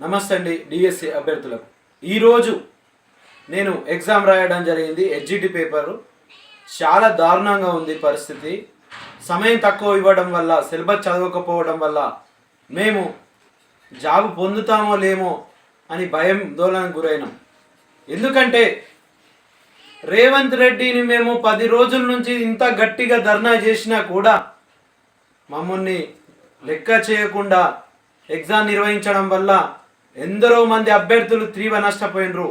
నమస్తే అండి డిఎస్సి అభ్యర్థులకు ఈరోజు నేను ఎగ్జామ్ రాయడం జరిగింది హెచ్జిటి పేపరు చాలా దారుణంగా ఉంది పరిస్థితి. సమయం తక్కువ ఇవ్వడం వల్ల సిలబస్ చదవకపోవడం వల్ల మేము జాబ్ పొందుతామో లేమో అని భయం దోళనకు గురైనాం. ఎందుకంటే రేవంత్ రెడ్డిని మేము పది రోజుల నుంచి ఇంత గట్టిగా ధర్నా చేసినా కూడా మమ్మల్ని లెక్క చేయకుండా ఎగ్జామ్ నిర్వహించడం వల్ల ఎందరో మంది అభ్యర్థులు తీవ్ర నష్టపోయినరు.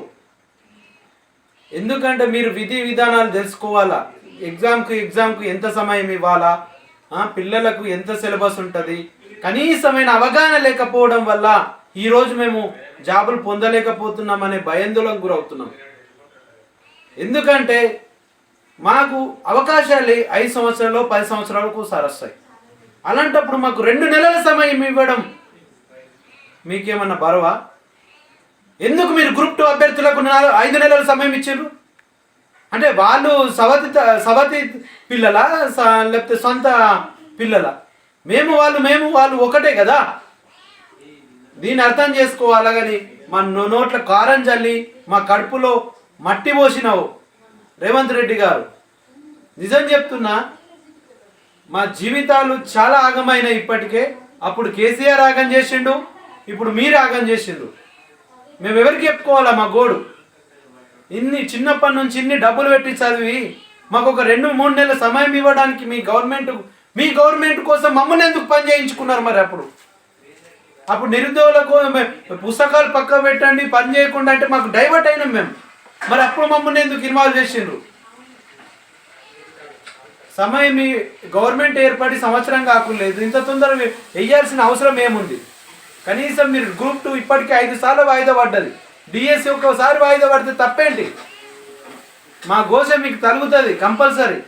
ఎందుకంటే మీరు విధి విధానాలు తెలుసుకోవాలా? ఎగ్జామ్కు ఎగ్జామ్కు ఎంత సమయం ఇవ్వాలా? పిల్లలకు ఎంత సిలబస్ ఉంటుంది? కనీసమైన అవగాహన లేకపోవడం వల్ల ఈరోజు మేము జాబులు పొందలేకపోతున్నాం అనే భయాందోళనకు గురవుతున్నాం. ఎందుకంటే మాకు అవకాశాలు ఐదు సంవత్సరాలు పది సంవత్సరాలకు సార్ వస్తాయి అలాంటప్పుడు మాకు రెండు నెలల సమయం ఇవ్వడం మీకేమన్నా బరవా? ఎందుకు మీరు గ్రూప్ టూ అభ్యర్థులకు నాలుగు ఐదు నెలల సమయం ఇచ్చారు? అంటే వాళ్ళు సవతి సవతి పిల్లల లేకపోతే సొంత పిల్లల? మేము వాళ్ళు మేము వాళ్ళు ఒకటే కదా? దీన్ని అర్థం చేసుకోవాలా కానీ మా నో- నోట్ల కారం చల్లి మా కడుపులో మట్టి పోసినావు రేవంత్ రెడ్డి గారు. నిజం చెప్తున్నా మా జీవితాలు చాలా ఆగమైన ఇప్పటికే. అప్పుడు కేసీఆర్ ఆగం చేసిండు. ఇప్పుడు మీరు ఆగం చేసిండ్రు. మేము ఎవరికి చెప్పుకోవాలా మా గోడు? ఇన్ని చిన్నప్పటి నుంచి ఇన్ని డబ్బులు పెట్టి చదివి మాకు ఒక రెండు మూడు నెలల సమయం ఇవ్వడానికి మీ గవర్నమెంట్ మీ గవర్నమెంట్ కోసం మమ్మల్ని ఎందుకు పని చేయించుకున్నారు మరి అప్పుడు? అప్పుడు నిరుద్యోగులకు పుస్తకాలు పక్క పెట్టండి పని చేయకుండా అంటే మాకు డైవర్ట్ అయినాం మేము. మరి అప్పుడు మమ్మల్ని ఎందుకు ఇన్వాల్వ్ చేసిండ్రు? సమయం మీ గవర్నమెంట్ ఏర్పడి సంవత్సరం కాకులేదు ఇంత తొందరగా వెయ్యాల్సిన అవసరం ఏముంది? కనీసం మీరు గ్రూప్ టూ ఇప్పటికీ ఐదు సార్లు వాయిదా పడ్డది. డిఎస్సి ఒక్కసారి వాయిదా పడితే తప్పేంటి? మా గోసె మీకు తరుగుతుంది కంపల్సరీ.